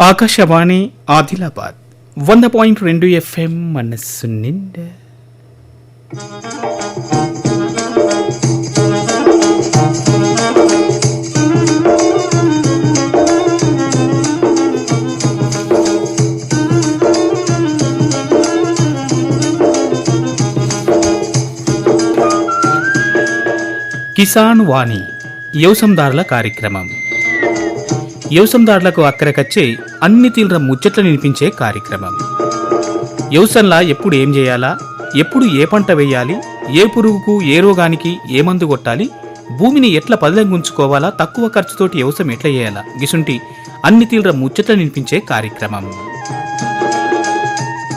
ఆకాశవాణి ఆదిలాబాద్ వంద పాయింట్ రెండు ఎఫ్ఎం మనస్సు నిండా. కిసాన్ వాణి వ్యవసందారుల కార్యక్రమం. వ్యవసందారులకు అక్కరకచ్చే అన్ని తీవ్ర ముచ్చట్లు వినిపించే కార్యక్రమం. యవసంలా ఎప్పుడు ఏం చేయాలా? ఎప్పుడు ఏ పంట వేయాలి? ఏ పురుగుకు ఏ రోగానికి ఏ మందు కొట్టాలి? భూమిని ఎట్లా పదిలంగుంచుకోవాలా తక్కువ ఖర్చుతోటి వ్యవసాయం ఎట్లా చేయాలా? గిసుంటి అన్ని తీవ్ర ముచ్చట్లు వినిపించే కార్యక్రమం.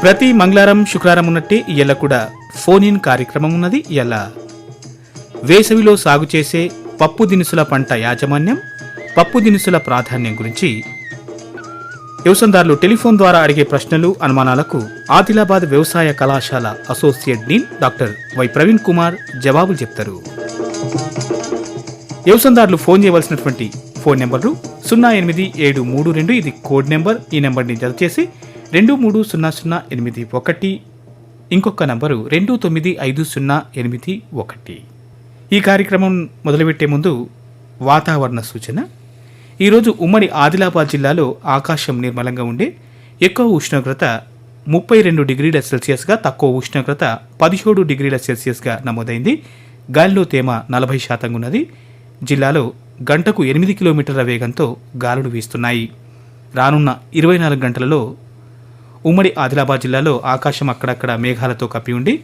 ప్రతి మంగళవారం శుక్రవారం ఉన్నట్టే ఇయ్యాల కూడా ఫోన్ ఇన్ కార్యక్రమం ఉన్నది ఇలా వేసవిలో సాగు చేసే పప్పు దినుసుల పంట యాజమాన్యం పప్పు దినుసుల ప్రాధాన్యం గురించి వ్యవసాయదారులు టెలిఫోన్ ద్వారా అడిగే ప్రశ్నలు అనుమానాలకు ఆదిలాబాద్ వ్యవసాయ కళాశాల associate dean doctor Y Praveen Kumar జవాబులు చెప్తారు. వ్యవసాయదారులు ఫోన్ చేయవలసినటువంటి ఫోన్ నెంబర్లు సున్నా ఎనిమిది ఏడు మూడు రెండు ఇది కోడ్ నెంబర్. ఈ నెంబర్ని జత చేసి రెండు మూడు సున్నా సున్నా ఎనిమిది ఒకటి ఇంకొక నంబరు రెండు తొమ్మిది ఐదు సున్నా ఎనిమిది ఒకటి. ఈ కార్యక్రమం మొదలుపెట్టే ముందు వాతావరణ సూచన. ఈరోజు ఉమ్మడి ఆదిలాబాద్ జిల్లాలో ఆకాశం నిర్మలంగా ఉండే ఎక్కువ ఉష్ణోగ్రత ముప్పై రెండు డిగ్రీల సెల్సియస్గా తక్కువ ఉష్ణోగ్రత పదిహేడు డిగ్రీల సెల్సియస్గా నమోదైంది. గాలిలో తేమ నలభై శాతం ఉన్నది. జిల్లాలో గంటకు ఎనిమిది కిలోమీటర్ల వేగంతో గాలులు వీస్తున్నాయి. రానున్న ఇరవై నాలుగు గంటలలో ఉమ్మడి ఆదిలాబాద్ జిల్లాలో ఆకాశం అక్కడక్కడ మేఘాలతో కప్పి ఉండి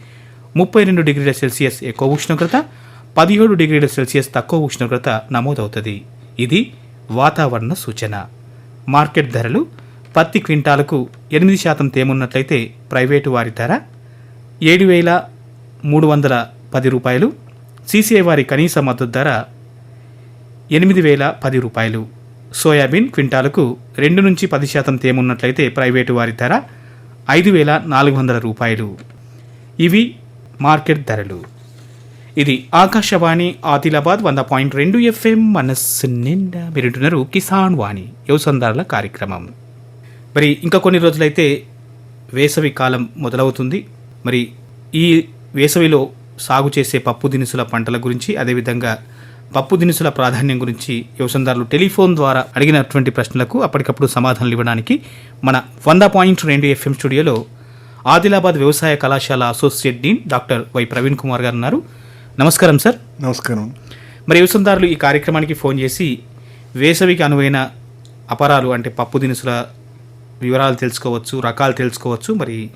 ముప్పై రెండు డిగ్రీల సెల్సియస్ ఎక్కువ ఉష్ణోగ్రత పదిహేడు డిగ్రీల సెల్సియస్ తక్కువ ఉష్ణోగ్రత నమోదవుతుంది. ఇది వాతావరణ సూచన. మార్కెట్ ధరలు పత్తి క్వింటాలకు ఎనిమిది శాతం తేమున్నట్లయితే ప్రైవేటు వారి ధర ఏడు వేల మూడు వందల పది రూపాయలు సీసీఐ వారి కనీస మద్దతు ధర ఎనిమిది వేల పది రూపాయలు. సోయాబీన్ క్వింటాలకు రెండు నుంచి పది శాతం తేమున్నట్లయితే ప్రైవేటు వారి ధర ఐదు వేల నాలుగు వందల రూపాయలు. ఇవి మార్కెట్ ధరలు. ఇది ఆకాశవాణి ఆదిలాబాద్ వంద పాయింట్ రెండు ఎఫ్ఎం మనస్సు నిండా మీరుంటున్నారు కిసాన్ వాణి. వ్యవసందారుల కార్యక్రమం. మరి ఇంకా కొన్ని రోజులైతే వేసవి కాలం మొదలవుతుంది. మరి ఈ వేసవిలో సాగు చేసే పప్పు దినుసుల పంటల గురించి అదేవిధంగా పప్పు దినుసుల ప్రాధాన్యం గురించి యువసందారులు టెలిఫోన్ ద్వారా అడిగినటువంటి ప్రశ్నలకు అప్పటికప్పుడు సమాధానాలు ఇవ్వడానికి మన వంద పాయింట్ రెండు ఎఫ్ఎం స్టూడియోలో ఆదిలాబాద్ వ్యవసాయ కళాశాల associate dean doctor Y Praveen Kumar గారు ఉన్నారు. నమస్కారం సార్. నమస్కారం. మరి వ్యవసాయదారులు ఈ కార్యక్రమానికి ఫోన్ చేసి వేసవికి అనువైన అపరాలు అంటే పప్పు దినుసుల వివరాలు తెలుసుకోవచ్చు రకాలు తెలుసుకోవచ్చు. మరి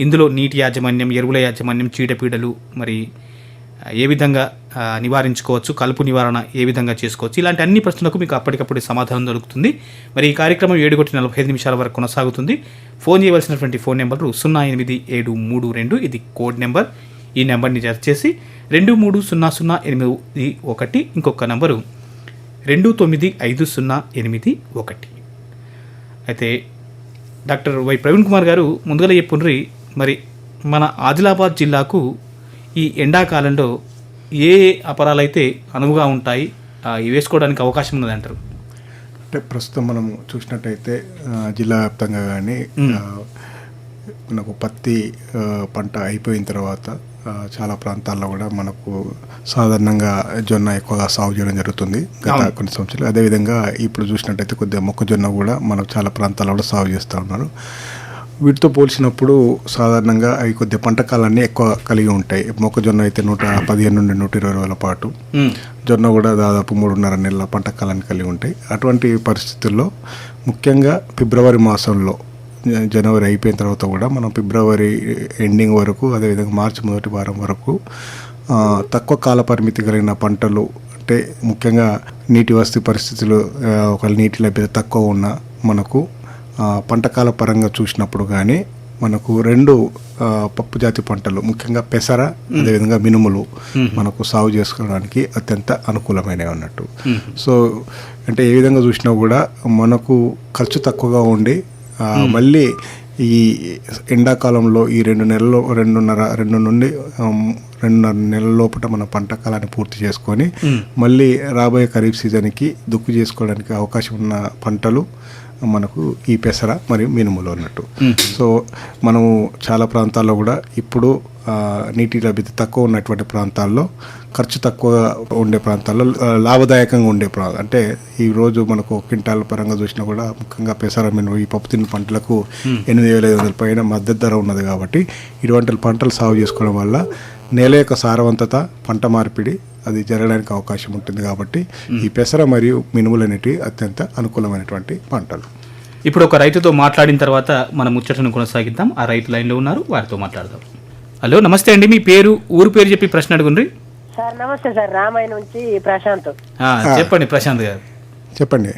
ఇందులో నీటి యాజమాన్యం ఎరువుల యాజమాన్యం చీడపీడలు మరి ఏ విధంగా నివారించుకోవచ్చు కలుపు నివారణ ఏ విధంగా చేసుకోవచ్చు? ఇలాంటి అన్ని ప్రశ్నలకు మీకు అప్పటికప్పుడు సమాధానం దొరుకుతుంది. మరి ఈ కార్యక్రమం ఏడు నలభై ఐదు నిమిషాల వరకు కొనసాగుతుంది. ఫోన్ చేయవలసినటువంటి ఫోన్ నెంబర్ సున్నా ఎనిమిది ఏడు మూడు రెండు. ఇది కోడ్ నెంబర్. ఈ నెంబర్ని జత చేసి రెండు మూడు సున్నా సున్నా ఎనిమిది ఒకటి ఇంకొక నంబరు రెండు తొమ్మిది ఐదు సున్నా ఎనిమిది ఒకటి. అయితే డాక్టర్ వై ప్రవీణ్ కుమార్ గారు ముందుగా చెప్పుండ్రి మరి మన ఆదిలాబాద్ జిల్లాకు ఈ ఎండాకాలంలో ఏ ఏ అపరాలైతే అనువుగా ఉంటాయి వేసుకోవడానికి అవకాశం ఉన్నది అంటారు? అంటే ప్రస్తుతం మనం చూసినట్టయితే జిల్లా వ్యాప్తంగా కానీ మనకు పత్తి పంట అయిపోయిన తర్వాత చాలా ప్రాంతాల్లో కూడా మనకు సాధారణంగా జొన్న ఎక్కువగా సాగు చేయడం జరుగుతుంది గత. కొన్ని సంవత్సరాలు. అదేవిధంగా ఇప్పుడు చూసినట్టయితే కొద్దిగా మొక్కజొన్న కూడా మనకు చాలా ప్రాంతాల్లో కూడా సాగు చేస్తూ ఉన్నారు. వీటితో పోల్చినప్పుడు సాధారణంగా అవి కొద్దిగా పంట కాలాన్ని ఎక్కువ కలిగి ఉంటాయి. మొక్కజొన్న అయితే నూట పదిహేను నుండి నూట ఇరవై రోజుల పాటు. జొన్న కూడా దాదాపు మూడున్నర నెలల పంట కాలాన్ని కలిగి ఉంటాయి. అటువంటి పరిస్థితుల్లో ముఖ్యంగా ఫిబ్రవరి మాసంలో జనవరి అయిపోయిన తర్వాత కూడా మనం ఫిబ్రవరి ఎండింగ్ వరకు అదేవిధంగా మార్చి మొదటి వారం వరకు తక్కువ కాల పరిమితి కలిగిన పంటలు అంటే ముఖ్యంగా నీటి వసతి పరిస్థితులు ఒకవేళ నీటి లభ్యత తక్కువ ఉన్న మనకు పంటకాల పరంగా చూసినప్పుడు కానీ మనకు రెండు పప్పు జాతి పంటలు ముఖ్యంగా పెసర అదేవిధంగా మినుములు మనకు సాగు చేసుకోవడానికి అత్యంత అనుకూలమైనవి అన్నట్టు. సో అంటే ఏ విధంగా చూసినా కూడా మనకు ఖర్చు తక్కువగా ఉండి మళ్ళీ ఈ ఎండాకాలంలో ఈ రెండు నెలల్లో రెండున్నర రెండు నుండి రెండున్నర నెలల లోపల మన పంట కాలాన్ని పూర్తి చేసుకొని మళ్ళీ రాబోయే ఖరీఫ్ సీజన్కి దుక్కు చేసుకోవడానికి అవకాశం ఉన్న పంటలు మనకు ఈ పెసర మరియు మినుములు అన్నట్టు. సో మనము చాలా ప్రాంతాల్లో కూడా ఇప్పుడు నీటి లభ్యత తక్కువ ఉన్నటువంటి ప్రాంతాల్లో ఖర్చు తక్కువ ఉండే ప్రాంతాల్లో లాభదాయకంగా ఉండే ప్రా అంటే ఈ రోజు మనకు క్వింటాల పరంగా చూసినా కూడా ముఖ్యంగా పెసర మినుము ఈ పప్పు తిన్న పంటలకు ఎనిమిది వేల ఐదు వందల పైన మద్దతు ధర ఉన్నది కాబట్టి ఇటువంటి పంటలు సాగు చేసుకోవడం వల్ల నేల యొక్క సారవంతత పంట మార్పిడి అది జరగడానికి అవకాశం ఉంటుంది కాబట్టి ఈ పెసర మరియు మినుములు అనేటివి అత్యంత అనుకూలమైనటువంటి పంటలు. ఇప్పుడు ఒక రైతుతో మాట్లాడిన తర్వాత మన ముచ్చటను కొనసాగిద్దాం. ఆ రైతు లైన్లో ఉన్నారు వారితో మాట్లాడదాం. హలో నమస్తే అండి. మీ పేరు ఊరు పేరు చెప్పి ప్రశ్న అడుగుండ్రి. సార్ నమస్తే సార్. రామాయ నుంచి ప్రశాంత్. ఆ, చెప్పండి ప్రశాంత్ గారు. చెప్పండి.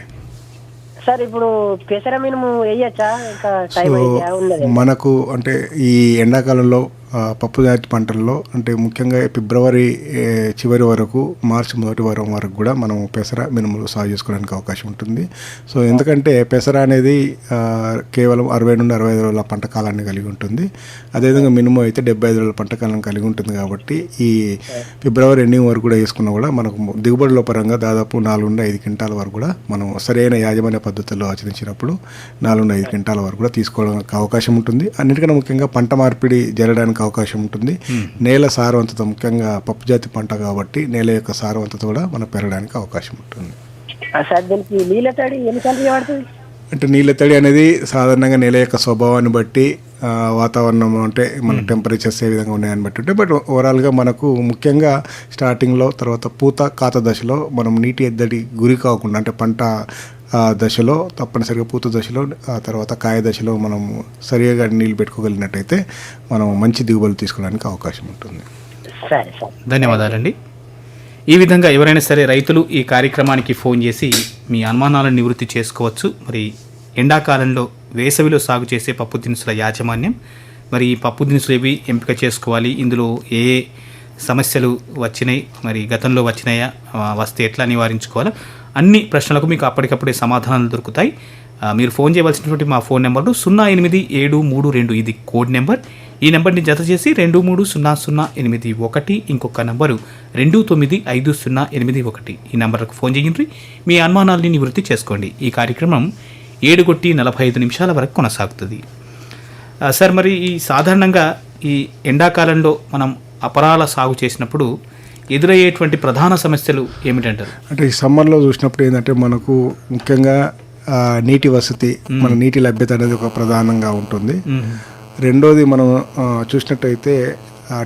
సార్ ఇప్పుడు పెసర మినుము వేయచ్చా? ఇంకా టైం మనకు అంటే ఈ ఎండాకాలంలో పప్పు జాతి పంటల్లో అంటే ముఖ్యంగా ఫిబ్రవరి చివరి వరకు మార్చి మొదటి వారం వరకు కూడా మనం పెసర మినుములు సాగు చేసుకోవడానికి అవకాశం ఉంటుంది. సో ఎందుకంటే పెసర అనేది కేవలం అరవై నుండి అరవై ఐదు రోజుల పంట కాలాన్ని కలిగి ఉంటుంది. అదేవిధంగా మినుము అయితే డెబ్బై ఐదు రోజుల పంట కాలం కలిగి ఉంటుంది కాబట్టి ఈ ఫిబ్రవరి ఎండింగ్ వరకు కూడా వేసుకున్నా కూడా మనకు దిగుబడుల పరంగా దాదాపు నాలుగు నుండి ఐదు క్వింటాల వరకు కూడా మనం సరైన యాజమాన్య పద్ధతుల్లో ఆచరించినప్పుడు నాలుగు నుండి ఐదు క్వింటాల వరకు కూడా తీసుకోవడానికి అవకాశం ఉంటుంది. అన్నిటికన్నా ముఖ్యంగా పంట మార్పిడి జరగడానికి అవకాశం ఉంటుంది. నేల సారవంతత ముఖ్యంగా పప్పు జాతి పంట కాబట్టి నేల యొక్క సారవంతత కూడా మనం పెరగడానికి అవకాశం ఉంటుంది. అంటే నీళ్ళ తడి అనేది సాధారణంగా నేల యొక్క స్వభావాన్ని బట్టి వాతావరణం అంటే మన టెంపరేచర్స్ ఏ విధంగా ఉన్నాయని బట్టి ఉంటాయి. బట్ ఓవరాల్గా మనకు ముఖ్యంగా స్టార్టింగ్లో తర్వాత పూత కాత దశలో మనం నీటి ఎద్దడి గురి కాకుండా అంటే పంట దశలో తప్పనిసరిగా పూత దశలో ఆ తర్వాత కాయ దశలో మనం సరిగా నీళ్ళు పెట్టుకోగలిగినట్టయితే మనం మంచి దిగుబడులు తీసుకోవడానికి అవకాశం ఉంటుంది. సరే సార్. ధన్యవాదాలండి. ఈ విధంగా ఎవరైనా సరే రైతులు ఈ కార్యక్రమానికి ఫోన్ చేసి మీ అనుమానాలను నివృత్తి చేసుకోవచ్చు. మరి ఎండాకాలంలో వేసవిలో సాగు చేసే పప్పు దినుసుల యాజమాన్యం మరి ఈ పప్పు దినుసులు ఏవి ఎంపిక చేసుకోవాలి ఇందులో ఏ ఏ సమస్యలు వచ్చినాయి మరి గతంలో వచ్చినాయా వస్తే ఎట్లా నివారించుకోవాలో అన్ని ప్రశ్నలకు మీకు అప్పటికప్పుడే సమాధానాలు దొరుకుతాయి. మీరు ఫోన్ చేయవలసినటువంటి మా ఫోన్ నెంబర్లు సున్నా ఎనిమిది ఏడు మూడు రెండు ఇది కోడ్ నెంబర్. ఈ నెంబర్ని జత చేసి రెండు మూడు సున్నా సున్నా ఎనిమిది ఒకటి ఇంకొక నెంబరు రెండు తొమ్మిది ఐదు సున్నా ఎనిమిది ఒకటి. ఈ నెంబర్లకు ఫోన్ చేయండి. మీ అనుమానాల్ని నివృత్తి చేసుకోండి. ఈ కార్యక్రమం ఏడు కొట్టి నలభై ఐదు నిమిషాల వరకు కొనసాగుతుంది. సార్ మరి ఈ సాధారణంగా ఈ ఎండాకాలంలో మనం అపరాల సాగు చేసినప్పుడు ఎదురయ్యేటువంటి ప్రధాన సమస్యలు ఏమిటంటారు? అంటే ఈ సమ్మర్లో చూసినప్పుడు ఏంటంటే మనకు ముఖ్యంగా నీటి వసతి మన నీటి లభ్యత అనేది ఒక ప్రధానంగా ఉంటుంది. రెండోది మనం చూసినట్టయితే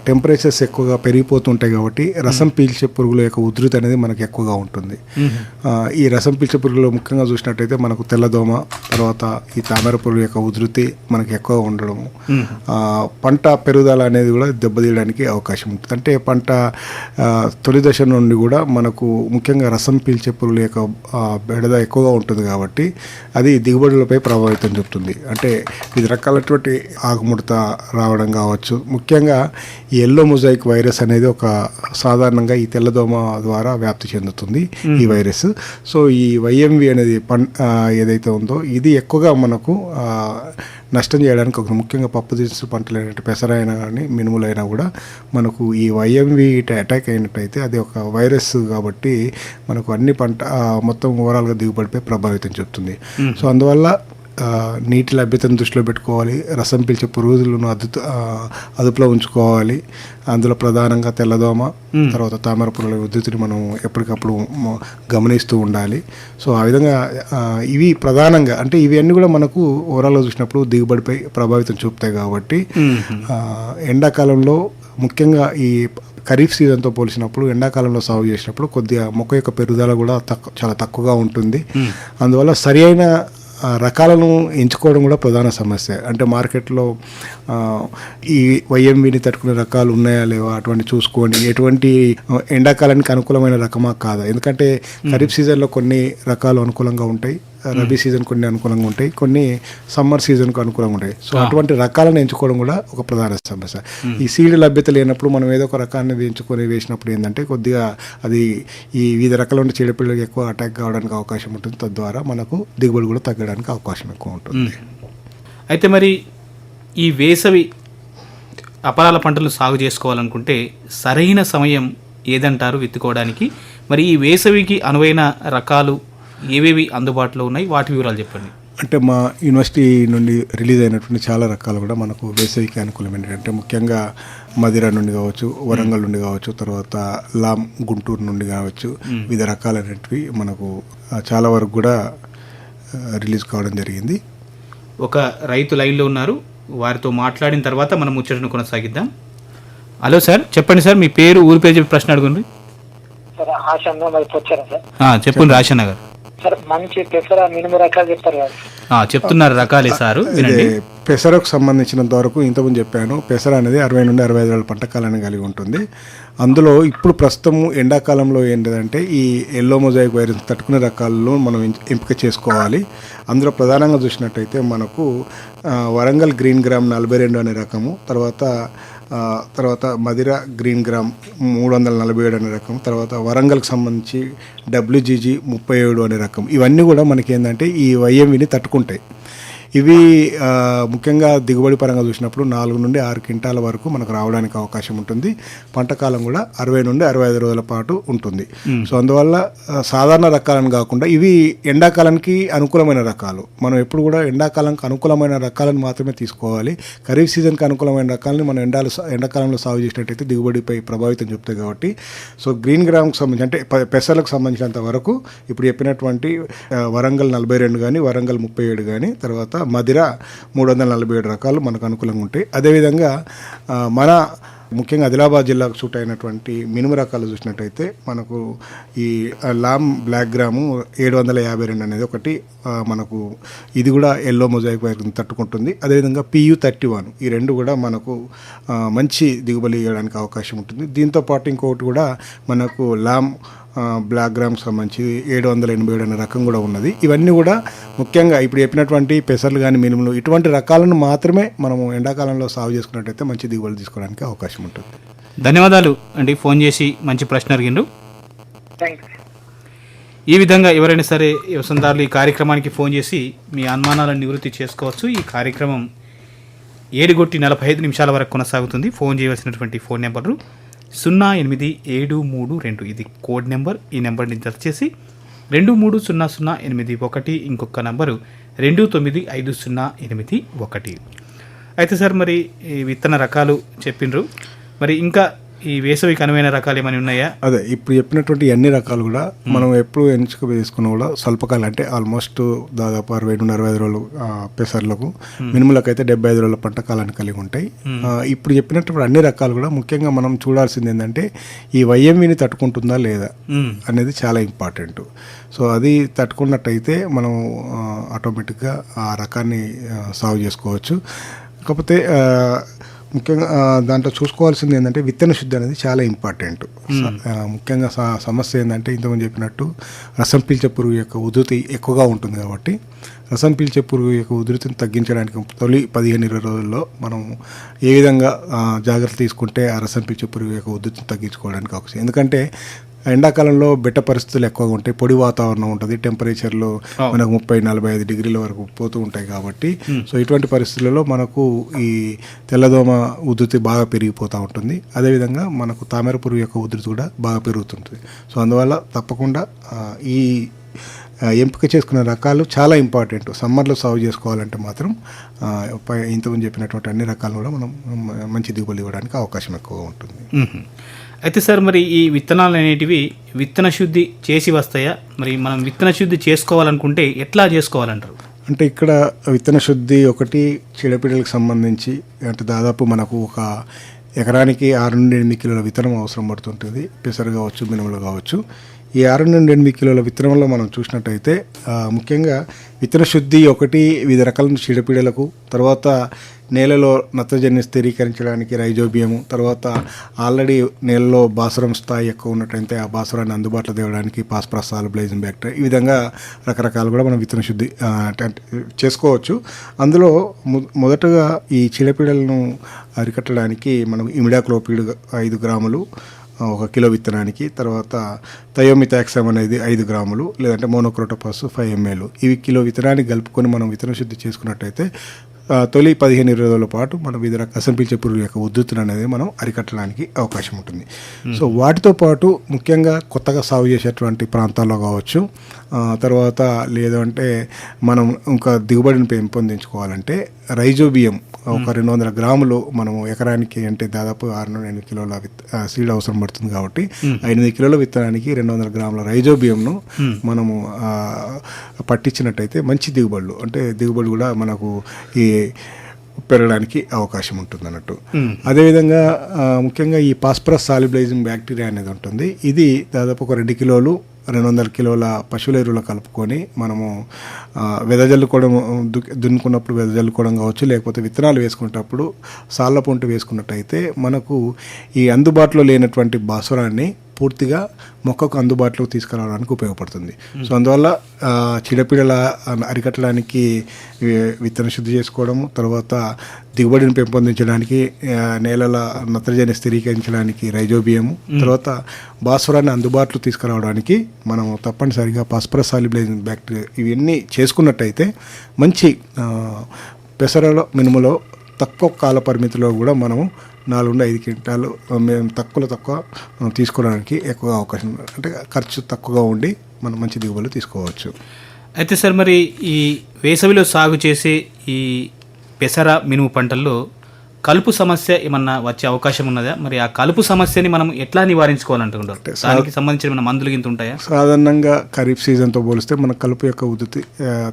టెంపరేచర్స్ ఎక్కువగా పెరిగిపోతుంటాయి కాబట్టి రసం పీల్చే పురుగుల యొక్క ఉధృతి అనేది మనకు ఎక్కువగా ఉంటుంది. ఈ రసం పీల్చే పురుగులు ముఖ్యంగా చూసినట్టయితే మనకు తెల్లదోమ తర్వాత ఈ తామర పురుగు యొక్క ఉధృతి మనకు ఎక్కువగా ఉండడము. పంట పెరుగుదల అనేది కూడా దెబ్బతీయడానికి అవకాశం ఉంటుంది. అంటే పంట తొలి దశ నుండి కూడా మనకు ముఖ్యంగా రసం పీల్చే పురుగుల యొక్క బెడద ఎక్కువగా ఉంటుంది కాబట్టి అది దిగుబడులపై ప్రభావితం చూపుతుంది. అంటే వివిధ రకాలైనటువంటి ఆకుముడత రావడం కావచ్చు. ముఖ్యంగా ఈ ఎల్లో మొజాయిక్ వైరస్ అనేది ఒక సాధారణంగా ఈ తెల్లదోమ ద్వారా వ్యాప్తి చెందుతుంది ఈ వైరస్. సో ఈ వైఎంవి అనేది పం ఆ, ఏదైతే ఉందో ఇది ఎక్కువగా మనకు నష్టం చేయడానికి ఒక ముఖ్యంగా పప్పు దినుసు పంటలు అయినట్టు పెసరైనా కానీ మినుములైనా కూడా మనకు ఈ వైఎంవి అటాక్ అయినట్టయితే అది ఒక వైరస్ కాబట్టి మనకు అన్ని పంట మొత్తం ఓవరాల్గా దిగుబడిపై ప్రభావితం చూపుతుంది. సో అందువల్ల నీటి లభ్యతను దృష్టిలో పెట్టుకోవాలి. రసం పీల్చే పురుగులను అదు అదుపులో ఉంచుకోవాలి. అందులో ప్రధానంగా తెల్లదోమ తర్వాత తామర పురుగుల ఉద్ధృతిని మనం ఎప్పటికప్పుడు గమనిస్తూ ఉండాలి. సో ఆ విధంగా ఇవి ప్రధానంగా అంటే ఇవి అన్నీ కూడా మనకు ఓవరాల్గా చూసినప్పుడు దిగుబడిపై ప్రభావితం చూపుతాయి కాబట్టి ఎండాకాలంలో ముఖ్యంగా ఈ ఖరీఫ్ సీజన్తో పోల్చినప్పుడు ఎండాకాలంలో సాగు చేసినప్పుడు కొద్దిగా మొక్క యొక్క పెరుగుదల కూడా తక్కువ చాలా తక్కువగా ఉంటుంది. అందువల్ల సరి అయిన రకాలను ఎంచుకోవడం కూడా ప్రధాన సమస్య. అంటే మార్కెట్లో ఈ వైఎంవిని తట్టుకునే రకాలు ఉన్నాయా లేవా అటువంటి చూసుకొని ఎటువంటి ఎండాకాలానికి అనుకూలమైన రకమా కాదా? ఎందుకంటే ఖరీఫ్ సీజన్లో కొన్ని రకాలు అనుకూలంగా ఉంటాయి. రబీ సీజన్ కొన్ని అనుకూలంగా ఉంటాయి కొన్ని సమ్మర్ సీజన్కు అనుకూలంగా ఉంటాయి. సో అటువంటి రకాలను ఎంచుకోవడం కూడా ఒక ప్రధాన సమస్య. ఈ సీడ్ లభ్యత లేనప్పుడు మనం ఏదో ఒక రకాన్ని ఎంచుకొని వేసినప్పుడు ఏంటంటే కొద్దిగా అది ఈ వివిధ రకాల ఉండే చీడపీడలకు ఎక్కువ అటాక్ కావడానికి అవకాశం ఉంటుంది. తద్వారా మనకు దిగుబడి కూడా తగ్గడానికి అవకాశం ఎక్కువ ఉంటుంది. అయితే మరి ఈ వేసవి అపరాల పంటలు సాగు చేసుకోవాలనుకుంటే సరైన సమయం ఏదంటారు విత్తుకోవడానికి మరి ఈ వేసవికి అనువైన రకాలు ఏవేవి అందుబాటులో ఉన్నాయి? వాటి వివరాలు చెప్పండి. అంటే మా యూనివర్సిటీ నుండి రిలీజ్ అయినటువంటి చాలా రకాలు కూడా మనకు వేసవికి అనుకూలమైనవి అంటే ముఖ్యంగా మదిర నుండి కావచ్చు వరంగల్ నుండి కావచ్చు తర్వాత లామ్ గుంటూరు నుండి కావచ్చు వివిధ రకాలైనటివి మనకు చాలా వరకు కూడా రిలీజ్ కావడం జరిగింది. ఒక రైతు లైన్లో ఉన్నారు. వారితో మాట్లాడిన తర్వాత మనం ముచ్చటను కొనసాగిద్దాం. హలో సార్ చెప్పండి సార్ మీ పేరు ఊరి పేరు చెప్పి ప్రశ్న అడుగుండి. చెప్పండి రాశన్న గారు మంచి పెసర మినుము రకాలు చెప్తారు కదా. ఆ, చెప్తున్నారు రకాలే సారు పెసరకు సంబంధించినంత వరకు ఇంతకుముందు చెప్పాను. పెసర అనేది అరవై నుండి అరవై ఐదు రోజుల పంట కాలాన్ని కలిగి ఉంటుంది. అందులో ఇప్పుడు ప్రస్తుతం ఎండాకాలంలో ఏంటంటే ఈ ఎల్లో మొజాయిక్ వైరస్ తట్టుకునే రకాలను మనం ఎంపిక చేసుకోవాలి. అందులో ప్రధానంగా చూసినట్టయితే మనకు వరంగల్ గ్రీన్ గ్రామ్ నలభై రెండు అనే రకము తర్వాత తర్వాత మదిర గ్రీన్ గ్రామ్ మూడు వందల నలభై ఏడు అనే రకం తర్వాత వరంగల్కి సంబంధించి డబ్ల్యూజీజీ ముప్పై ఏడు అనే రకం. ఇవన్నీ కూడా మనకి ఏంటంటే ఈ వైఎంవిని తట్టుకుంటాయి. ఇవి ముఖ్యంగా దిగుబడి పరంగా చూసినప్పుడు నాలుగు నుండి ఆరు క్వింటాల వరకు మనకు రావడానికి అవకాశం ఉంటుంది. పంట కాలం కూడా అరవై నుండి అరవై ఐదు రోజుల పాటు ఉంటుంది. సో అందువల్ల సాధారణ రకాలను కాకుండా ఇవి ఎండాకాలానికి అనుకూలమైన రకాలు. మనం ఎప్పుడు కూడా ఎండాకాలానికి అనుకూలమైన రకాలను మాత్రమే తీసుకోవాలి. ఖరీఫ్ సీజన్కి అనుకూలమైన రకాలని మనం ఎండాలు ఎండాకాలంలో సాగు చేసినట్టయితే దిగుబడిపై ప్రభావితం చెప్తాయి కాబట్టి. సో గ్రీన్ గ్రామ్కి సంబంధించి అంటే పెసర్లకు సంబంధించినంత వరకు ఇప్పుడు చెప్పినటువంటి వరంగల్ నలభై రెండు కానీ వరంగల్ ముప్పై ఏడు కానీ తర్వాత మదిర మూడు వందల నలభై ఏడు రకాలు మనకు అనుకూలంగా ఉంటాయి. అదేవిధంగా మన ముఖ్యంగా ఆదిలాబాద్ జిల్లాకు సూట్ అయినటువంటి మినుము రకాలు చూసినట్టయితే మనకు ఈ లామ్ బ్లాక్ గ్రాము ఏడు వందల యాభై రెండు అనేది ఒకటి మనకు ఇది కూడా ఎల్లో మొజాయిక్ వైరస్ని తట్టుకుంటుంది. అదేవిధంగా పియు థర్టీ వన్ ఈ రెండు కూడా మనకు మంచి దిగుబడి ఇవ్వడానికి అవకాశం ఉంటుంది. దీంతో పాటు ఇంకొకటి కూడా మనకు లామ్ బ్లాక్ గ్రామ్కి సంబంధించి ఏడు వందల ఎనభై ఏడు అనే రకం కూడా ఉన్నది. ఇవన్నీ కూడా ముఖ్యంగా ఇప్పుడు చెప్పినటువంటి పెసర్లు కానీ మినుములు ఇటువంటి రకాలను మాత్రమే మనము ఎండాకాలంలో సాగు చేసుకున్నట్టయితే మంచి దిగుబడి తీసుకోవడానికి అవకాశం ఉంటుంది. ధన్యవాదాలు అండి. ఫోన్ చేసి మంచి ప్రశ్న అడిగిండు. థ్యాంక్ యూ ఈ విధంగా ఎవరైనా సరే వ్యవసాయదారులు ఈ కార్యక్రమానికి ఫోన్ చేసి మీ అనుమానాలను నివృత్తి చేసుకోవచ్చు. ఈ కార్యక్రమం ఏడుగొట్టి నలభై ఐదు నిమిషాల వరకు కొనసాగుతుంది. ఫోన్ చేయవలసినటువంటి ఫోన్ నెంబర్లు సున్నా ఎనిమిది ఏడు మూడు రెండు. ఇది కోడ్ నెంబర్. ఈ నెంబర్ని జత రెండు మూడు సున్నా సున్నా ఎనిమిది ఒకటి ఇంకొక నెంబరు రెండు తొమ్మిది ఐదు సున్నా ఎనిమిది ఒకటి. అయితే సార్ మరి ఈ విత్తన రకాలు చెప్పిండ్రు. మరి ఇంకా ఈ వేసవికి అనువైన రకాలు ఏమైనా ఉన్నాయా? అదే ఇప్పుడు చెప్పినటువంటి అన్ని రకాలు కూడా మనం ఎప్పుడు ఎంచుక చేసుకున్నా కూడా స్వల్పకాలం అంటే ఆల్మోస్ట్ దాదాపు అరవై నుండి అరవై ఐదు రోజులు పెసర్లకు మినుములకు అయితే డెబ్బై ఐదు రోజుల పంట కాలాన్ని కలిగి ఉంటాయి. ఇప్పుడు చెప్పినటువంటి అన్ని రకాలు కూడా ముఖ్యంగా మనం చూడాల్సింది ఏంటంటే ఈ వైఎంవిని తట్టుకుంటుందా లేదా. అనేది చాలా ఇంపార్టెంట్. సో అది తట్టుకున్నట్టయితే మనం ఆటోమేటిక్గా ఆ రకాన్ని సాగు చేసుకోవచ్చు. కాకపోతే ముఖ్యంగా దాంట్లో చూసుకోవాల్సింది ఏంటంటే విత్తన శుద్ధి అనేది చాలా ఇంపార్టెంట్. ముఖ్యంగా సమస్య ఏంటంటే ఇంతకుముందు చెప్పినట్టు రసం పీల్చే పురుగు యొక్క ఉధృతి ఎక్కువగా ఉంటుంది కాబట్టి రసం పీల్చే పురుగు యొక్క ఉధృతిని తగ్గించడానికి తొలి పదిహేను ఇరవై రోజుల్లో మనం ఏ విధంగా జాగ్రత్త తీసుకుంటే ఆ రసం పీల్చే పురుగు యొక్క ఉధృతిని తగ్గించుకోవడానికి అవకాశం ఎందుకంటే ఎండాకాలంలో బెట్ట పరిస్థితులు ఎక్కువగా ఉంటాయి. పొడి వాతావరణం ఉంటుంది. టెంపరేచర్లు మనకు ముప్పై నలభై ఐదు డిగ్రీల వరకు పోతూ ఉంటాయి కాబట్టి. సో ఇటువంటి పరిస్థితులలో మనకు ఈ తెల్లదోమ ఉధృతి బాగా పెరిగిపోతూ ఉంటుంది. అదేవిధంగా మనకు తామర పురుగు యొక్క ఉధృతి కూడా బాగా పెరుగుతుంటుంది. సో అందువల్ల తప్పకుండా ఈ ఎంపిక చేసుకున్న రకాలు చాలా ఇంపార్టెంట్. సమ్మర్లో సాగు చేసుకోవాలంటే మాత్రం ఇంతకుముందు చెప్పినటువంటి అన్ని రకాలు కూడా మనం మంచి దిగుబడి ఇవ్వడానికి అవకాశం ఎక్కువగా ఉంటుంది. అయితే సార్ మరి ఈ విత్తనాలు అనేటివి విత్తన శుద్ధి చేసి వస్తాయా? మరి మనం విత్తన శుద్ధి చేసుకోవాలనుకుంటే ఎట్లా చేసుకోవాలంటారు? అంటే ఇక్కడ విత్తన శుద్ధి ఒకటి చీడపీడలకు సంబంధించి అంటే దాదాపు మనకు ఒక ఎకరానికి ఆరు నుండి ఎనిమిది కిలోల విత్తనం అవసరం పడుతుంటుంది. పెసరు కావచ్చు మినుములు కావచ్చు. ఈ ఆరు నుండి ఎనిమిది కిలోల విత్తనంలో మనం చూసినట్టయితే ముఖ్యంగా విత్తన శుద్ధి ఒకటి వివిధ రకాల చీడపీడలకు తర్వాత నేలలో నత్రజని స్థిరీకరించడానికి రైజోబియము తర్వాత ఆల్రెడీ నేలలో బాసురం స్థాయి ఎక్కువ ఉన్నట్టయితే ఆ బాసురాన్ని అందుబాటులో తేవడానికి పాస్ప్రసాలు బ్లైజింగ్ బ్యాక్టీరియా ఈ విధంగా రకరకాలు కూడా మనం విత్తన శుద్ధి చేసుకోవచ్చు. అందులో మొ- మొదటగా ఈ చీడపీడలను అరికట్టడానికి మనం ఇమిడాక్లోపిడ్ ఐదు గ్రాములు ఒక కిలో విత్తనానికి తర్వాత థయోమిథాక్సమ్ అనేది ఐదు గ్రాములు లేదంటే మోనోక్రోటోపాస్ ఫైవ్ ఎంఎల్ ఇవి కిలో విత్తనానికి కలుపుకొని మనం విత్తన శుద్ధి చేసుకున్నట్టయితే తొలి పదిహేను ఇరవై రోజుల పాటు మనం వివిధ రకాల పీల్చే పురుగుల యొక్క ఉద్ధృతిని అనేది మనం అరికట్టడానికి అవకాశం ఉంటుంది. సో వాటితో పాటు ముఖ్యంగా కొత్తగా సాగు చేసేటువంటి ప్రాంతాల్లో కావచ్చు తర్వాత లేదంటే మనం ఇంకా దిగుబడిని పెంపొందించుకోవాలంటే రైజోబియం ఒక రెండు వందల గ్రాములు మనము ఎకరానికి అంటే దాదాపు ఆరు నుండి ఎనిమిది కిలోల సీడ్ అవసరం పడుతుంది కాబట్టి ఎనిమిది కిలోల విత్తనానికి రెండు వందల గ్రాముల రైజోబియంను మనము ఆ, పట్టించినట్టయితే మంచి దిగుబడులు. అంటే దిగుబడి కూడా మనకు ఈ పెరగడానికి అవకాశం ఉంటుంది అన్నట్టు అదేవిధంగా ముఖ్యంగా ఈ పాస్పరస్ సాలిబిలైజింగ్ బ్యాక్టీరియా అనేది ఉంటుంది. ఇది దాదాపు ఒక రెండు కిలోలు రెండు వందల కిలోల పశువుల ఎరువులు కలుపుకొని మనము వెదజల్లుకోవడం దు- దున్నుకున్నప్పుడు వెదజల్లుకోవడం కావచ్చు లేకపోతే విత్తనాలు వేసుకునేటప్పుడు సాళ్ళ పొంటు వేసుకున్నట్టయితే మనకు ఈ అందుబాటులో లేనటువంటి భాస్వరాన్ని పూర్తిగా మొక్కకు అందుబాటులోకి తీసుకురావడానికి ఉపయోగపడుతుంది. సో అందువల్ల చీడపీడల అరికట్టడానికి విత్తన శుద్ధి చేసుకోవడము తర్వాత దిగుబడిని పెంపొందించడానికి నేలల నత్రజని స్థిరీకరించడానికి రైజోబియము తర్వాత భాస్వరాన్ని అందుబాటులో తీసుకురావడానికి మనం తప్పనిసరిగా పాస్పరస్ సాలిబిలైజింగ్ బ్యాక్టీరియా ఇవన్నీ చేసుకున్నట్టయితే మంచి పెసరలో మినుములో తక్కువ కాల పరిమితిలో కూడా మనము నాలుగు నుండి ఐదు క్వింటాలు మేము తక్కువలో తక్కువ తీసుకోవడానికి ఎక్కువ అవకాశం. అంటే ఖర్చు తక్కువగా ఉండి మనం మంచి దిగుబడులు తీసుకోవచ్చు. అయితే సార్ మరి ఈ వేసవిలో సాగు చేసే ఈ పెసర మినుము పంటల్లో కలుపు సమస్య ఏమన్నా వచ్చే అవకాశం ఉన్నదా? మరి ఆ కలుపు సమస్యని మనం ఎట్లా నివారించుకోవాలంటున్నారు? దానికి సంబంధించిన మన మందులు గింత ఉంటాయా? సాధారణంగా ఖరీఫ్ సీజన్తో పోలిస్తే మన కలుపు యొక్క ఉధృతి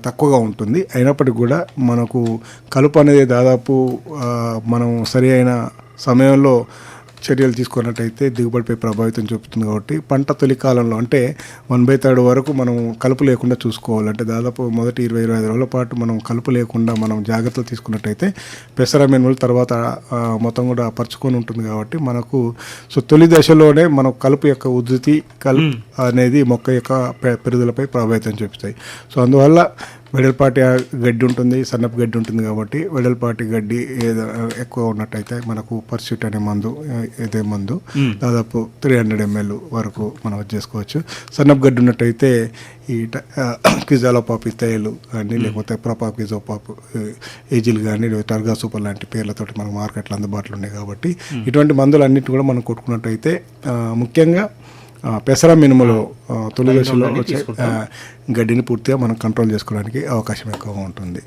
తక్కువగా ఉంటుంది. అయినప్పటికీ కూడా మనకు కలుపు అనేది దాదాపు మనం సరి అయిన సమయంలో చర్యలు తీసుకున్నట్టయితే దిగుబడిపై ప్రభావితం చూపుతుంది కాబట్టి పంట తొలి కాలంలో అంటే వన్ బై థర్డ్ వరకు మనం కలుపు లేకుండా చూసుకోవాలి అంటే దాదాపు మొదటి ఇరవై ఇరవై ఐదు రోజుల పాటు మనం కలుపు లేకుండా మనం జాగ్రత్తలు తీసుకున్నట్టయితే పెసర మినుములు తర్వాత మొత్తం కూడా పరుచుకొని ఉంటుంది కాబట్టి మనకు సో తొలి దశలోనే మనం కలుపు యొక్క ఉధృతి కలుపు అనేది మొక్క యొక్క పెరుగుదలపై ప్రభావితం చూపుతాయి. సో అందువల్ల వెడల్పాటి గడ్డి ఉంటుంది సన్నపు గడ్డి ఉంటుంది కాబట్టి వెడల్పాటి గడ్డి ఏదో ఎక్కువ ఉన్నట్టయితే మనకు పర్స్యూట్ అనే మందు ఇదే మందు దాదాపు త్రీ హండ్రెడ్ ఎంఎల్ వరకు మనం చేసుకోవచ్చు. సన్నపు గడ్డి ఉన్నట్టయితే ఈ క్విజాలోపాప్ ఇత్తయిలు కానీ లేకపోతే ప్రొపా క్విజోపాప్ ఏజిల్ కానీ టర్గా సూపర్ లాంటి పేర్లతోటి మనకు మార్కెట్లో అందుబాటులో ఉన్నాయి కాబట్టి ఇటువంటి మందులు అన్నిటి కూడా మనం కొట్టుకున్నట్టయితే ముఖ్యంగా పెసర మినుములు తొలి దశలో గడ్డిని పూర్తిగా మనం కంట్రోల్ చేసుకోవడానికి అవకాశం ఎక్కువగా ఉంటుంది.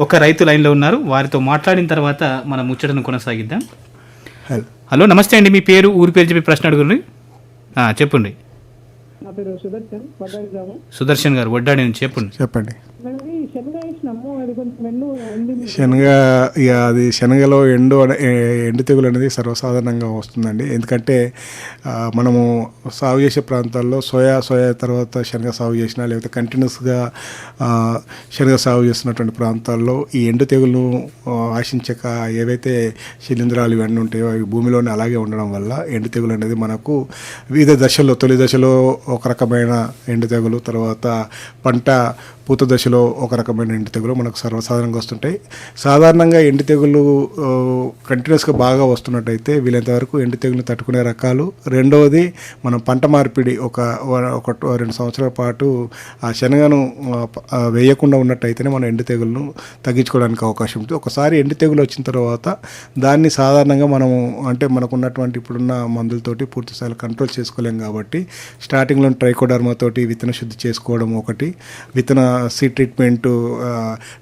ఒక రైతు లైన్లో ఉన్నారు. వారితో మాట్లాడిన తర్వాత మన ముచ్చటను కొనసాగిద్దాం. హలో. హలో నమస్తే అండి. మీ పేరు ఊరి పేరు చెప్పి ప్రశ్న అడుగుండి ఆ, చెప్పండి. నా పేరు సుదర్శన్ పడ్డాడు గ్రామం. సుదర్శన్ గారు వడ్డాడి నుంచి చెప్పండి. చెప్పండి. మేము శనగ అది కొంచెం ఎండు ఎండింది. శనగ ఇక అది శనగలో ఎండు అనే- ఎండు తెగులు అనేది సర్వసాధారణంగా వస్తుందండి. ఎందుకంటే మనము సాగు చేసే ప్రాంతాల్లో సోయా సోయా తర్వాత శనగ సాగు చేసినా లేకపోతే కంటిన్యూస్గా శనగ సాగు చేస్తున్నటువంటి ప్రాంతాల్లో ఈ ఎండు తెగులు ఆశించక ఏవైతే శిలీంధ్రాలు ఇవన్నీ ఉంటాయో అవి భూమిలోనే అలాగే ఉండడం వల్ల ఎండు తెగులు అనేది మనకు వివిధ దశల్లో తొలి దశలో ఒక రకమైన ఎండు తెగులు తర్వాత పంట పూత దశలో ఒక రకమైన ఎండు తెగులు మనకు సర్వసాధారణంగా వస్తుంటాయి. సాధారణంగా ఎండు తెగులు కంటిన్యూస్గా బాగా వస్తున్నట్టయితే వీలైనంత వరకు ఎండు తెగులు తట్టుకునే రకాలు. రెండవది మనం పంట మార్పిడి ఒక ఒక రెండు సంవత్సరాల పాటు ఆ శనగను వేయకుండా ఉన్నట్టయితేనే మనం ఎండు తెగులను తగ్గించుకోవడానికి అవకాశం ఉంటుంది. ఒకసారి ఎండు తెగులు వచ్చిన తర్వాత దాన్ని సాధారణంగా మనము అంటే మనకున్నటువంటి ఇప్పుడున్న మందులతోటి పూర్తి స్థాయిలో కంట్రోల్ చేసుకోలేం కాబట్టి స్టార్టింగ్లో ట్రైకోడర్మాతోటి విత్తన శుద్ధి చేసుకోవడం ఒకటి. విత్తన సీ ట్రీట్మెంట్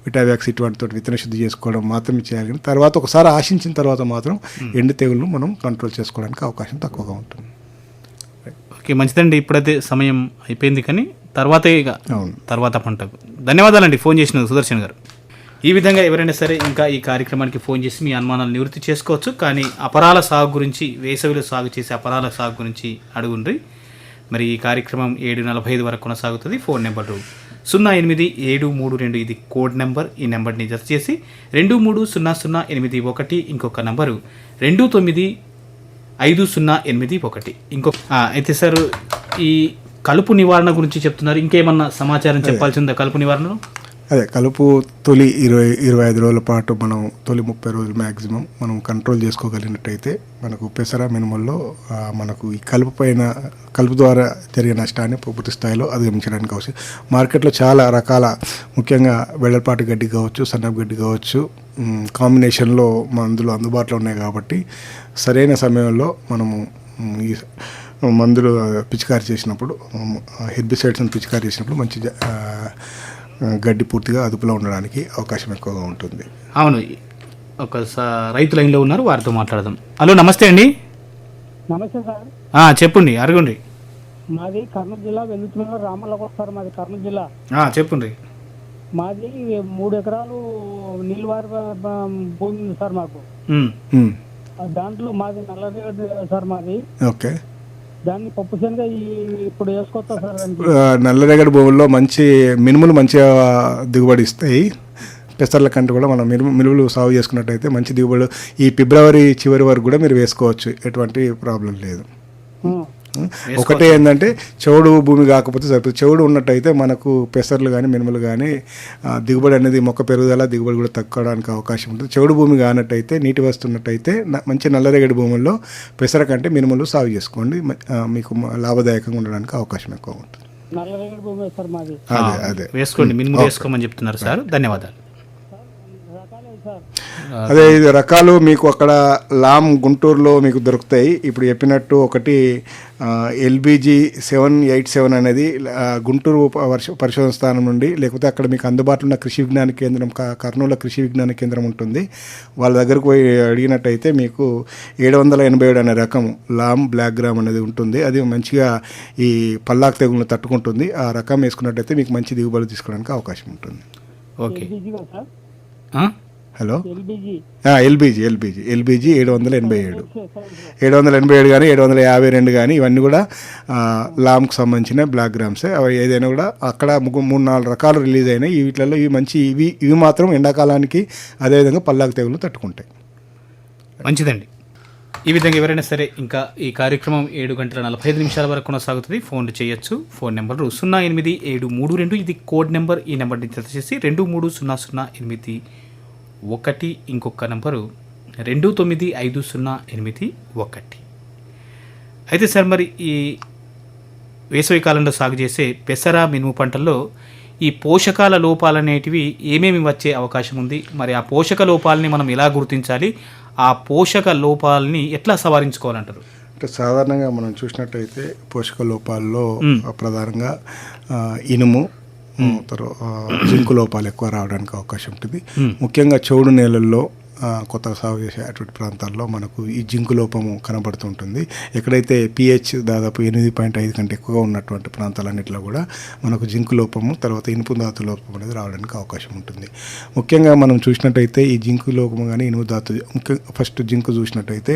విటావాక్స్ ఇటువంటి తోటి విత్తన శుద్ధి చేసుకోవడం మాత్రమే చేయాలి కానీ తర్వాత ఒకసారి ఆశించిన తర్వాత మాత్రం ఎండు తెగులను మనం కంట్రోల్ చేసుకోవడానికి అవకాశం తక్కువగా ఉంటుంది. ఓకే మంచిదండి. ఇప్పుడైతే సమయం అయిపోయింది కానీ తర్వాతే ఇక అవును. తర్వాత పంటకు ధన్యవాదాలండి ఫోన్ చేసిన సుదర్శన్ గారు. ఈ విధంగా ఎవరైనా సరే ఇంకా ఈ కార్యక్రమానికి ఫోన్ చేసి మీ అనుమానాలు నివృత్తి చేసుకోవచ్చు కానీ అపరాల సాగు గురించి వేసవిలో సాగు చేసే అపరాల సాగు గురించి అడుగుండ్రి. మరి ఈ కార్యక్రమం ఏడు నలభై ఐదు వరకు కొనసాగుతుంది. ఫోన్ నెంబర్ సున్నా ఎనిమిది ఏడు మూడు రెండు ఇది కోడ్ నెంబర్. ఈ నెంబర్ని జత చేసి రెండు మూడు సున్నా సున్నా ఎనిమిది ఒకటి ఇంకొక నెంబరు. రెండు తొమ్మిది ఐదు సున్నా ఎనిమిది ఒకటి. ఇంకొక ఆ, అయితే సార్ ఈ కలుపు నివారణ గురించి చెప్తున్నారు. ఇంకేమన్నా సమాచారం చెప్పాల్సి ఉందా కలుపు నివారణలో? అదే కలుపు తొలి ఇరవై ఇరవై ఐదు రోజుల పాటు మనం తొలి ముప్పై రోజులు మ్యాక్సిమం మనం కంట్రోల్ చేసుకోగలిగినట్టయితే మనకు పెసర మినుముల్లో మనకు ఈ కలుపు పైన కలుపు ద్వారా జరిగే నష్టాన్ని పూర్తి స్థాయిలో అధిగమించడానికి అవసరం. మార్కెట్లో చాలా రకాల ముఖ్యంగా వెడల్పాటి గడ్డి కావచ్చు సన్నపు గడ్డి కావచ్చు కాంబినేషన్లో మందులు అందుబాటులో ఉన్నాయి కాబట్టి సరైన సమయంలో మనము ఈ మందులు పిచికారి చేసినప్పుడు హెర్బిసైడ్స్ని పిచికారి చేసినప్పుడు మంచి గడ్డి పూర్తిగా అదుపులో ఉండడానికి అవకాశం ఎక్కువగా ఉంటుంది. అవును. ఒక స- రైతు లైన్లో ఉన్నారు వారితో మాట్లాడదాం. హలో నమస్తే అండి. నమస్తే సార్. ఆ, చెప్పండి అడగండి మాది కర్నూలు జిల్లా వెల్లుతున్న రామల్లకోట సార్ మాది కర్నూలు జిల్లా. ఆ, చెప్పండి. మాది మూడు ఎకరాలు నీళ్ళవారి భూమి ఉంది సార్ మాకు. దాంట్లో మాది నల్లరేగడి సార్ మాది. ఓకే. దాన్ని పప్పు శనగ ఇప్పుడు వేసుకొస్తా సార్ నల్లరేగడి భూముల్లో మంచి మినుములు మంచిగా దిగుబడి ఇస్తాయి. పెసర్ల కంటే కూడా మనం మినుము మినుములు సాగు చేసుకున్నట్టయితే మంచి దిగుబడి ఈ ఫిబ్రవరి చివరి వరకు కూడా మీరు వేసుకోవచ్చు. ఎటువంటి ప్రాబ్లం లేదు. ఒకటే ఏంటంటే చెవుడు భూమి కాకపోతే సరిపోతుంది చెవుడు ఉన్నట్టయితే మనకు పెసర్లు కానీ మినుములు కానీ దిగుబడి అనేది మొక్క పెరుగుదల దిగుబడి కూడా తగ్గడానికి అవకాశం ఉంటుంది. చెవుడు భూమి కానట్టయితే నీటి వస్తున్నట్టయితే మంచి నల్లరేగడి భూముల్లో పెసర కంటే మినుములు సాగు చేసుకోండి. మీకు లాభదాయకంగా ఉండడానికి అవకాశం ఎక్కువ ఉంటుంది. నల్లరేగడి భూమి సార్ మాది. అదే అదే. వేసుకోండి. మినిమం వేసుకోమని చెప్తున్నారు సార్. ధన్యవాదాలు. అదే ఇది రకాలు మీకు అక్కడ లామ్ గుంటూరులో మీకు దొరుకుతాయి. ఇప్పుడు చెప్పినట్టు ఒకటి ఎల్బీజీ సెవెన్ ఎయిట్ సెవెన్ అనేది గుంటూరు పరిశోధన స్థానం నుండి లేకపోతే అక్కడ మీకు అందుబాటులో ఉన్న కృషి విజ్ఞాన కేంద్రం క- కర్నూలులో కృషి విజ్ఞాన కేంద్రం ఉంటుంది. వాళ్ళ దగ్గరకు పోయి అడిగినట్టయితే మీకు ఏడు వందల ఎనభై ఏడు అనే రకం లామ్ బ్లాక్ గ్రామ్ అనేది ఉంటుంది. అది మంచిగా ఈ పల్లాకు తెగులను తట్టుకుంటుంది. ఆ రకం వేసుకున్నట్టయితే మీకు మంచి దిగుబడి తీసుకోవడానికి అవకాశం ఉంటుంది. Okay. Hello? L B G. L B G L B G. L B G ఏడు వందల ఎనభై ఏడు. ఏడు వందల ఎనభై ఏడు కానీ ఏడు వందల యాభై రెండు కానీ ఇవన్నీ కూడా లామ్కి సంబంధించిన బ్లాక్ గ్రామ్సే. అవి ఏదైనా కూడా అక్కడ మూడు నాలుగు రకాలు రిలీజ్ అయినాయి. వీటిలలో ఇవి మంచి ఇవి ఇవి మాత్రం ఎండాకాలానికి అదేవిధంగా పల్లాకు తెగులు తట్టుకుంటాయి. మంచిదండి. ఈ విధంగా ఎవరైనా సరే ఇంకా ఈ కార్యక్రమం ఏడు గంటల నలభై ఐదు నిమిషాల వరకు కొనసాగుతుంది. ఫోన్లు చేయొచ్చు. ఫోన్ నెంబర్ సున్నా ఎనిమిది ఏడు మూడు రెండు. ఇది కోడ్ నెంబర్. ఈ నెంబర్ని జత చేసి రెండు మూడు సున్నా సున్నా ఎనిమిది ఒకటి ఇంకొక నెంబరు రెండు తొమ్మిది ఐదు సున్నా ఎనిమిది ఒకటి. అయితే సార్ మరి ఈ వేసవి కాలంలో సాగు చేసే పెసర మినుము పంటల్లో ఈ పోషకాల లోపాలనేటివి ఏమేమి వచ్చే అవకాశం ఉంది? మరి ఆ పోషక లోపాలని మనం ఎలా గుర్తించాలి? ఆ పోషక లోపాలని ఎట్లా సవరించుకోవాలంటారు? అంటే సాధారణంగా మనం చూసినట్టయితే పోషక లోపాల్లో. ప్రధానంగా ఇనుము తర్వాత జింకు లోపాలు ఎక్కువ రావడానికి అవకాశం ఉంటుంది. ముఖ్యంగా చౌడు నేలల్లో కొత్తగా సాగు చేసే అటువంటి ప్రాంతాల్లో మనకు ఈ జింకు లోపము కనబడుతుంటుంది. ఎక్కడైతే పిహెచ్ దాదాపు ఎనిమిది పాయింట్ ఐదు కంటే ఎక్కువగా ఉన్నటువంటి ప్రాంతాలన్నింటిలో కూడా మనకు జింకు లోపము తర్వాత ఇనుపు ధాతు లోపం అనేది రావడానికి అవకాశం ఉంటుంది. ముఖ్యంగా మనం చూసినట్టయితే ఈ జింకు లోపము కానీ ఇనుము ధాతు ముఖ్య ఫస్ట్ జింకు చూసినట్టయితే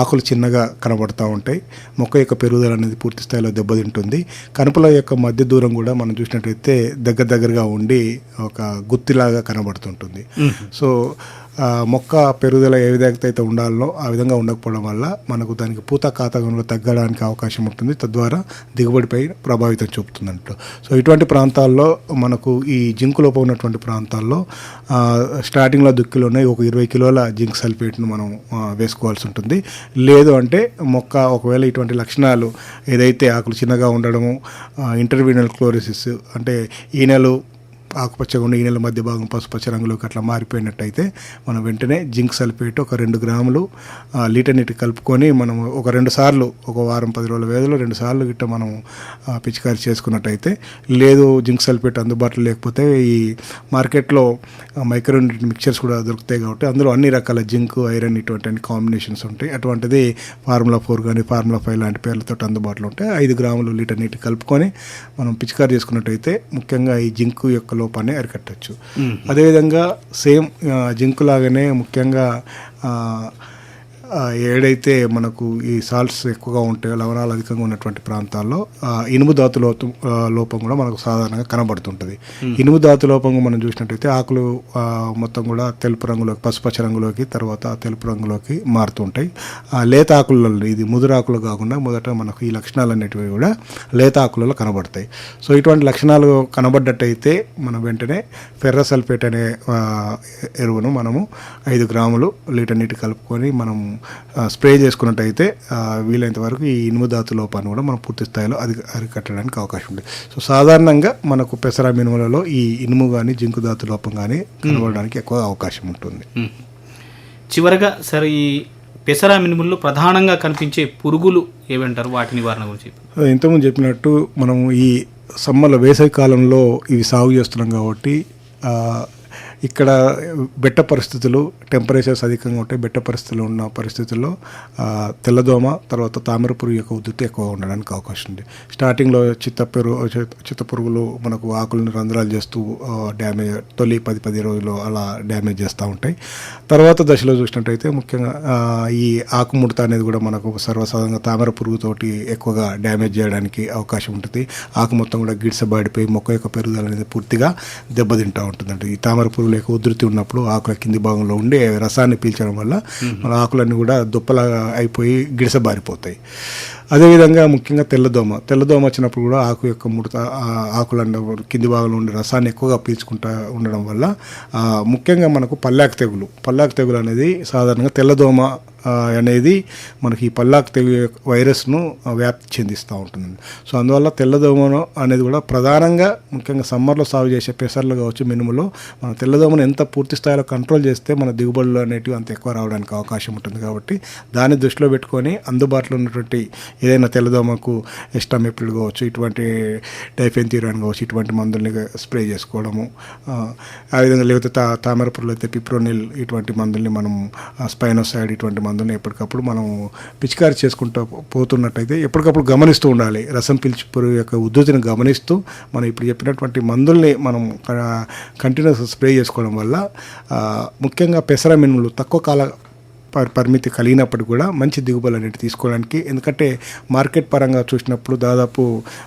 ఆకులు చిన్నగా కనబడుతూ ఉంటాయి. మొక్క యొక్క పెరుగుదల అనేది పూర్తి స్థాయిలో దెబ్బతింటుంది. కనుపుల యొక్క మధ్య దూరం కూడా మనం చూసినట్టయితే దగ్గర దగ్గరగా ఉండి ఒక గుత్తిలాగా కనబడుతుంటుంది. సో మొక్క పెరుగుదల ఏ విధంగా అయితే ఉండాలో ఆ విధంగా ఉండకపోవడం వల్ల మనకు దానికి పూత కాతకంలో తగ్గడానికి అవకాశం ఉంటుంది. తద్వారా దిగుబడిపై ప్రభావితం చూపుతుందంట. సో ఇటువంటి ప్రాంతాల్లో మనకు ఈ జింకు లోపం ఉన్నటువంటి ప్రాంతాల్లో స్టార్టింగ్లో స్టార్టింగ్లో దుక్కిలోనే ఒక ఇరవై కిలోల జింక్ సల్ఫేట్ను మనం వేసుకోవాల్సి ఉంటుంది. లేదు అంటే మొక్క ఒకవేళ ఇటువంటి లక్షణాలు ఏదైతే ఆకులు చిన్నగా ఉండడము ఇంటర్వీనల్ క్లోరిసిస్ అంటే ఈనెలు ఆకుపచ్చగా ఉండే ఈ నెల మధ్య భాగం పసుపచ్చ రంగులోకి అట్లా మారిపోయినట్టయితే మనం వెంటనే జింక్ సల్ఫేట్ ఒక రెండు గ్రాములు లీటర్ నీటి కలుపుకొని మనం ఒక రెండు సార్లు ఒక వారం పది రోజుల వ్యవధిలో రెండు సార్లు గిట్ట మనం పిచికారి చేసుకున్నట్టయితే లేదు జింక్ సల్ఫేట్ అందుబాటులో లేకపోతే ఈ మార్కెట్లో మైక్రో మిక్చర్స్ కూడా దొరుకుతాయి కాబట్టి అందులో అన్ని రకాల జింక్ ఐరన్ ఇటువంటి అన్ని కాంబినేషన్స్ ఉంటాయి. అటువంటిది ఫార్ములా ఫోర్ కానీ ఫార్ములా ఫైవ్ లాంటి పేర్లతో అందుబాటులో ఉంటాయి. ఐదు గ్రాములు లీటర్ నీటి కలుపుకొని మనం పిచికారి చేసుకున్నట్టయితే ముఖ్యంగా ఈ జింక్ యొక్క లోపాన్ని అరికట్టచ్చు. అదేవిధంగా సేమ్ జింక్ లాగానే ముఖ్యంగా ఏడైతే మనకు ఈ సాల్ట్స్ ఎక్కువగా ఉంటాయో లవణాలు అధికంగా ఉన్నటువంటి ప్రాంతాల్లో ఇనుము ధాతు లోపం లోపం కూడా మనకు సాధారణంగా కనబడుతుంటుంది. ఇనుము ధాతు లోపంగా మనం చూసినట్టయితే ఆకులు మొత్తం కూడా తెలుపు రంగులోకి పసుపచ్చ రంగులోకి తర్వాత తెలుపు రంగులోకి మారుతుంటాయి. ఆ, లేత ఆకులలో ఇది ముదురాకులు కాకుండా మొదట మనకు ఈ లక్షణాలు అనేటివి కూడా లేత ఆకులలో కనబడతాయి. సో ఇటువంటి లక్షణాలు కనబడ్డట్టయితే మనం వెంటనే ఫెర్రసల్ఫేట్ అనే ఎరువును మనము ఐదు గ్రాములు లీటర్ నీటి కలుపుకొని మనం స్ప్రే చేసుకున్నట్టయితే వీలైనంత వరకు ఈ ఇనుము ధాతు లోపాన్ని కూడా మనం పూర్తి స్థాయిలో అది అరికట్టడానికి అవకాశం ఉంది. సో సాధారణంగా మనకు పెసర మినుములలో ఈ ఇనుము కానీ జింకు ధాతు లోపం కానీ కనబడడానికి ఎక్కువ అవకాశం ఉంటుంది. చివరగా సరే ఈ పెసర మినుముల్లో ప్రధానంగా కనిపించే పురుగులు ఏమంటారు వాటి నివారణ గురించి ఇంతకుముందు చెప్పినట్టు మనం ఈ సమ్మల వేసవి కాలంలో ఇవి సాగు చేస్తున్నాం కాబట్టి ఇక్కడ బెట్ట పరిస్థితులు టెంపరేచర్స్ అధికంగా ఉంటాయి బెట్ట పరిస్థితులు ఉన్న పరిస్థితుల్లో తెల్లదోమ తర్వాత తామర పురుగు యొక్క ఉధృతి ఎక్కువ ఉండడానికి అవకాశం ఉంది. స్టార్టింగ్లో చిత్త పెరుగు చిత్త పురుగులు మనకు ఆకులను రంధ్రాలు చేస్తూ డ్యామేజ్ తొలి పది పది రోజులు అలా డ్యామేజ్ చేస్తూ ఉంటాయి. తర్వాత దశలో చూసినట్టయితే ముఖ్యంగా ఈ ఆకుముడత అనేది కూడా మనకు సర్వసాధారణంగా తామర పురుగుతోటి ఎక్కువగా డ్యామేజ్ చేయడానికి అవకాశం ఉంటుంది. ఆకు మొత్తం కూడా గిడిసబాడిపోయి మొక్క యొక్క పెరుగుదల అనేది పూర్తిగా దెబ్బతింటూ ఉంటుందండి. ఈ తామర ఆకులు లేక ఉధృతి ఉన్నప్పుడు ఆకుల కింది భాగంలో ఉండే రసాన్ని పీల్చడం వల్ల మన ఆకులన్నీ కూడా దుప్పలాగా అయిపోయి గిడసబారిపోతాయి. అదేవిధంగా ముఖ్యంగా తెల్లదోమ. తెల్లదోమ వచ్చినప్పుడు కూడా ఆకు యొక్క ముడత ఆ ఆకుల కింది భాగంలో ఉండే రసాన్ని ఎక్కువగా పీల్చుకుంటా ఉండడం వల్ల ముఖ్యంగా మనకు పల్లాకు తెగులు. పల్లాకు తెగులు అనేది సాధారణంగా తెల్లదోమ అనేది మనకి ఈ పల్లాకు తెగు వైరస్ను వ్యాప్తి చెందిస్తూ ఉంటుంది సో అందువల్ల తెల్లదోమను అనేది కూడా ప్రధానంగా ముఖ్యంగా సమ్మర్లో సాగు చేసే పెసర్లు కావచ్చు మినుములో మన తెల్లదోమను ఎంత పూర్తి స్థాయిలో కంట్రోల్ చేస్తే మన దిగుబడులు అనేటివి అంత ఎక్కువ రావడానికి అవకాశం ఉంటుంది కాబట్టి దాన్ని దృష్టిలో పెట్టుకొని అందుబాటులో ఉన్నటువంటి ఏదైనా తెల్లదోమకు ఎస్టామిప్రిల్ కావచ్చు ఇటువంటి డైఫెన్థీరాన్ కావచ్చు ఇటువంటి మందుల్ని స్ప్రే చేసుకోవడము ఆ, విధంగా లేకపోతే తా తామరపురలో అయితే పిప్రోనిల్ ఇటువంటి మందుల్ని మనం స్పైనోసైడ్ ఇటువంటి మందుల్ని ఎప్పటికప్పుడు మనం పిచికారి చేసుకుంటూ పోతున్నట్టయితే ఎప్పటికప్పుడు గమనిస్తూ ఉండాలి. రసం పిలిచి పురుగు యొక్క ఉద్ధృతిని గమనిస్తూ మనం ఇప్పుడు చెప్పినటువంటి మందుల్ని మనం కంటిన్యూస్ స్ప్రే చేసుకోవడం వల్ల ముఖ్యంగా పెసర మినుములు తక్కువ కాల పరిమితి కలిగినప్పటికీ కూడా మంచి దిగుబడులు అనేవి తీసుకోవడానికి ఎందుకంటే మార్కెట్ పరంగా చూసినప్పుడు దాదాపు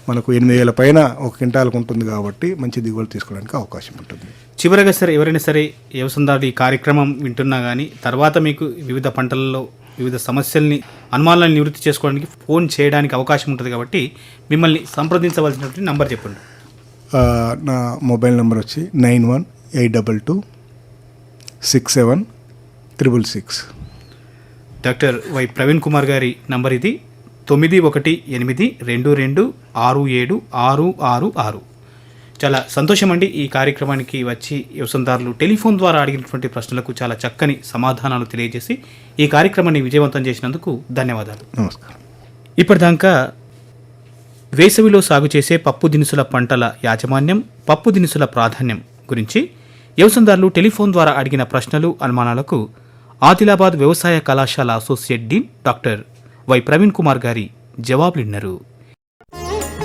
మనకు ఎనిమిది వేల పైన ఒక క్వింటాలకు ఉంటుంది కాబట్టి మంచి దిగుబడులు తీసుకోవడానికి అవకాశం ఉంటుంది. చివరగా సరే ఎవరైనా సరే వ్యవసాయదారుడు ఈ కార్యక్రమం వింటున్నా కానీ తర్వాత మీకు వివిధ పంటలలో వివిధ సమస్యల్ని అనుమానాలను నివృత్తి చేసుకోవడానికి ఫోన్ చేయడానికి అవకాశం ఉంటుంది కాబట్టి మిమ్మల్ని సంప్రదించవలసినటువంటి నంబర్ చెప్పండి. నా మొబైల్ నెంబర్ వచ్చి nine one eight double two six seven triple six. Doctor Y Praveen Kumar గారి నంబర్ ఇది తొమ్మిది ఒకటి ఎనిమిది రెండు రెండు ఆరు ఏడు ఆరు ఆరు ఆరు. చాలా సంతోషం అండి ఈ కార్యక్రమానికి వచ్చి వ్యవసాయదారులు టెలిఫోన్ ద్వారా అడిగినటువంటి ప్రశ్నలకు చాలా చక్కని సమాధానాలు తెలియజేసి ఈ కార్యక్రమాన్ని విజయవంతం చేసినందుకు ధన్యవాదాలు. నమస్కారం. ఇప్పటిదాకా వేసవిలో సాగు చేసే పప్పు దినుసుల పంటల యాజమాన్యం పప్పు దినుసుల ప్రాధాన్యం గురించి వ్యవసాయదారులు టెలిఫోన్ ద్వారా అడిగిన ప్రశ్నలు అనుమానాలకు ఆదిలాబాద్ వ్యవసాయ కళాశాల associate dean doctor Y Praveen Kumar గారి జవాబులిన్నారు.